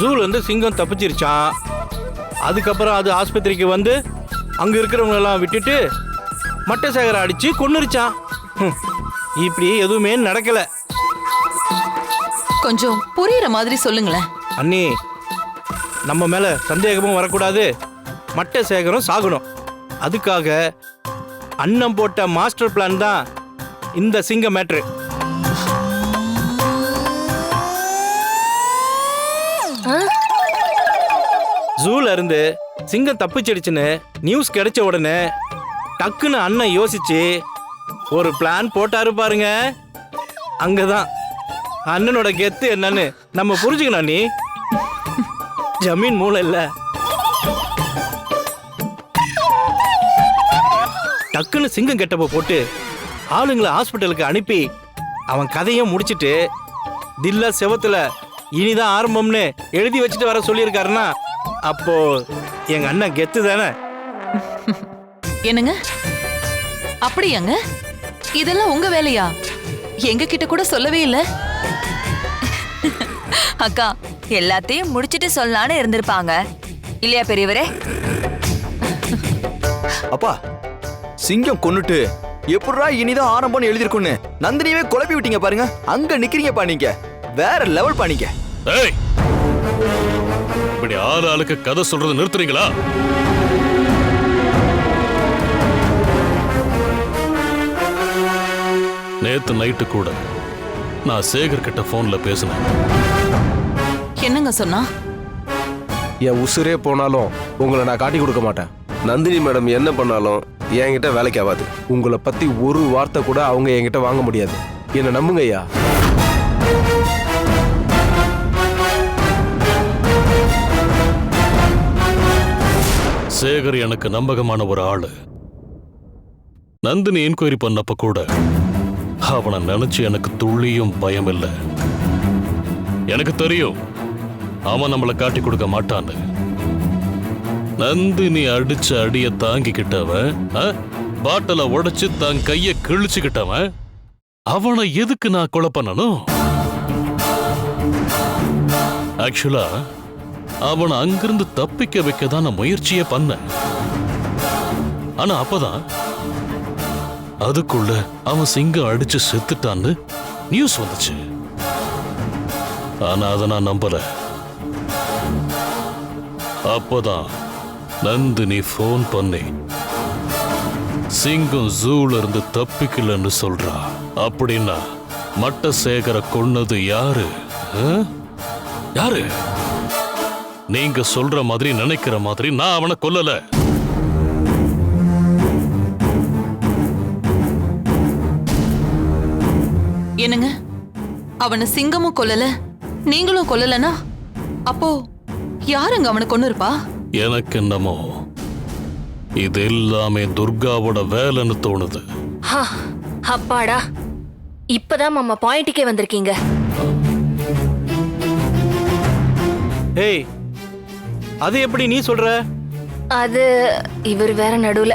ஜூல இருந்து சிங்கம் தப்பிச்சிருச்சான் அதுக்கப்புறம் அது ஆஸ்பத்திரிக்கு வந்து அங்க இருக்கிறவங்க எல்லாம் விட்டுட்டு மட்டை சேகரை அடிச்சு கொன்னுருச்சான் ஹம், இப்படி எதுவுமே நடக்கல. கொஞ்சம் புரியுற மாதிரி சொல்லுங்களேன். அண்ணி நம்ம மேல சந்தேகமும் வரக்கூடாது. மட்டை சேகரம் சாகணும். அதுக்காக அண்ணன் போட்ட மாஸ்டர் பிளான் தான் இந்த சிங்க மேட்ரு. ஜூல இருந்து சிங்கம் தப்பிச்சிடுச்சுன்னு நியூஸ் கிடைச்ச உடனே டக்குன்னு அண்ணன் யோசிச்சு ஒரு பிளான் போட்டாரு பாருங்க. அங்கதான். அண்ணனோட கெத்து என்னன்னு நம்ம புரிஞ்சுக்கணும் நீ ஜமீன் மூளை இல்ல. டக்குன்னு சிங்கம் கெட்டப்ப போட்டு ஆளுங்களை ஹாஸ்பிட்டலுக்கு அனுப்பி அவன் கதையும் முடிச்சிட்டு தில்ல செவத்துல இனிதான் ஆரம்பம்னு எழுதி வச்சுட்டு வர சொல்லியிருக்காருன்னா அப்போ எங்க அண்ணன் கெத்து தானே? என்னங்க? அப்படியாங்க இதெல்லாம் உங்க வேலையா? எங்க கிட்ட கூட சொல்லவே இல்ல. அக்கா எல்லாத்தையும் முடிச்சிட்டு சொல்லலான்னு இருந்திருப்பாங்க. இல்லையா பெரியவரே? அப்பா சிங்கம் கொன்னுட்டு எப்படிரா இனிதான் ஆரம்பம்னு எழுதிருக்குன்னு நந்தினியவே குழப்பி விட்டீங்க பாருங்க. அங்க நிக்கிறீங்கப்பா நீங்க. வேற லெவல் பாணிங்க ஏய்! இப்படி ஆறு ஆளுக்கு கதை சொல்றது நிறுத்துறீங்களா? நேத்து நைட்டு கூட நான் சேகர் கிட்ட போன்ல பேசினேன். என்னங்க சொன்னா? என் உசுரே போனாலும் உங்களை நான் காட்டி கொடுக்க மாட்டேன். நந்தினி மேடம் என்ன பண்ணாலும் என்கிட்ட வேலைக்கு ஆகாது. உங்களை பத்தி ஒரு வார்த்தை கூட அவங்க என்கிட்ட வாங்க முடியாது. என்னை நம்புங்க ஐயா சேகர் எனக்கு நம்பகமான ஒரு ஆளு. நந்தினி என்கொயரி பண்ணப்ப கூட அவனை நினைச்சு எனக்கு துள்ளியும் பயம் இல்லை எனக்கு தெரியும் அவன் நம்மளை காட்டி கொடுக்க மாட்டான்னு. நந்தினி அடிச்ச அடிய தாங்கிக்கிட்டவன் ஆ? பாட்டில உடைச்சு தன் கைய கிழிச்சுக்கிட்டவன் அவனை எதுக்கு நான் கொலை பண்ணணும்? ஆக்சுவலா அவனை அங்கிருந்து தப்பிக்க வைக்க தான் நான் முயற்சியே பண்ணேன் ஆனா அப்பதான் அதுக்குள்ள அவன் சிங்கம் அடிச்சு செத்துட்டான்னு நியூஸ் வந்துச்சு. ஆனா அதை நான் நம்பல. அப்பதான் நந்தினி ஃபோன் பண்ணி சிங்கம் ஜூல இருந்து தப்பிக்கலன்னு சொல்றா. அப்படின்னா மட்டசேகர கொன்னது யாரு? யாரு? நீங்க சொல்ற மாதிரி நினைக்கிற மாதிரி நான் அவனை கொல்லல. என்னங்க? அவனை சிங்கமும் கொல்லல? நீங்களும் கொல்லலனா? அப்போ யாருங்க அவனை கொன்னு இருப்பா எனக்கு என்னமோ இது எல்லாமே துர்காவோட வேலைன்னு தோணுது. ஹா, அப்பாடா. இப்பதான் மாமா பாயிண்ட்டுக்கே வந்திருக்கீங்க. ஏய் அது எப்படி நீ சொல்ற? அது இவர் வேற நடுவுல.